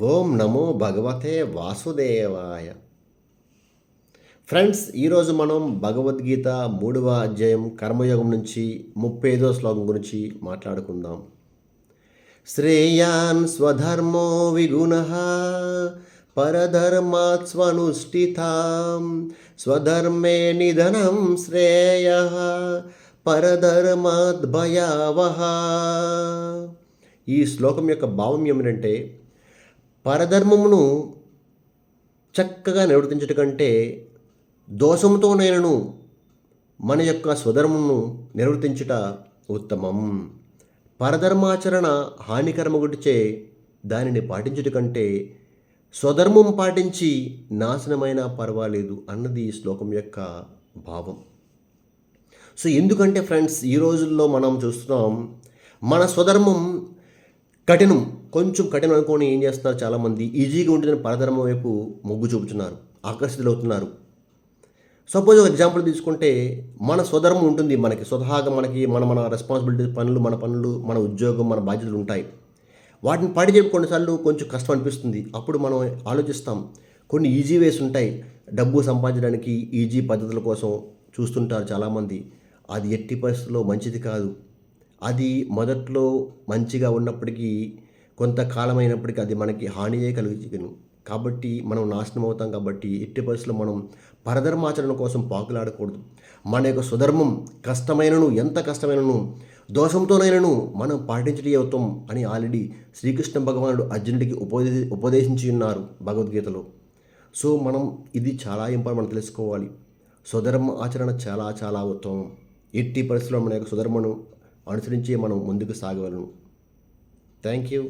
ఓం నమో భగవతే వాసుదేవాయ. ఫ్రెండ్స్ ఈరోజు మనం భగవద్గీత మూడవ అధ్యాయం కర్మయోగం నుంచి ముప్పై ఐదో శ్లోకం గురించి మాట్లాడుకుందాం. శ్రేయాన్ స్వధర్మో విగుణ పరధర్మాత్ స్వనుష్ఠితాం స్వధర్మే నిధనం శ్రేయ పరధర్మాద్భయావహ. ఈ శ్లోకం యొక్క భావం ఏమిటంటే పరధర్మమును చక్కగా నిర్వర్తించట కంటే దోషంతోనైనను మన యొక్క స్వధర్మమును నిర్వర్తించుట ఉత్తమం. పరధర్మాచరణ హానికరమగుటిచే దానిని పాటించుట కంటే స్వధర్మం పాటించి నాశనమైనా పర్వాలేదు అన్నది ఈ శ్లోకం యొక్క భావం. సో ఎందుకంటే ఫ్రెండ్స్ ఈ రోజుల్లో మనం చూస్తున్నాం మన స్వధర్మం కఠినం కొంచెం కఠినం అనుకొని ఏం చేస్తున్నారు చాలామంది? ఈజీగా ఉంటుందని పరధర్మం వైపు మొగ్గు చూపుతున్నారు ఆకర్షితులవుతున్నారు. సపోజ్ ఒక ఎగ్జాంపుల్ తీసుకుంటే మన స్వధర్మం ఉంటుంది మనకి. స్వతహాగా మనకి మన మన రెస్పాన్సిబిలిటీ పనులు మన పనులు మన ఉద్యోగం మన బాధ్యతలు ఉంటాయి. వాటిని పాటి చెప్పి కొన్నిసార్లు కొంచెం కష్టం అనిపిస్తుంది. అప్పుడు మనం ఆలోచిస్తాం కొన్ని ఈజీ వేస్ ఉంటాయి. డబ్బు సంపాదించడానికి ఈజీ పద్ధతుల కోసం చూస్తుంటారు చాలామంది. అది ఎట్టి పరిస్థితుల్లో మంచిది కాదు. అది మొదట్లో మంచిగా ఉన్నప్పటికీ కొంతకాలం అయినప్పటికీ అది మనకి హానియే కలిగించగలను కాబట్టి మనం నాశనం అవుతాం కాబట్టి ఎట్టి పరిస్థితుల్లో మనం పరధర్మాచరణ కోసం పాకులాడకూడదు. మన యొక్క సుధర్మం కష్టమైనను ఎంత కష్టమైనను దోషంతోనైనను మనం పాటించడం అవుతాం అని ఆల్రెడీ శ్రీకృష్ణ భగవానుడు అర్జునుడికి ఉపదే ఉపదేశించి ఉన్నారు భగవద్గీతలో. సో మనం ఇది చాలా ఇంపార్టెంట్ మనం తెలుసుకోవాలి. స్వధర్మ ఆచరణ చాలా చాలా ఉత్తమం. ఎట్టి పరిస్థితుల్లో మన యొక్క సుధర్మను అనుసరించి మనం ముందుకు సాగవలను. Thank you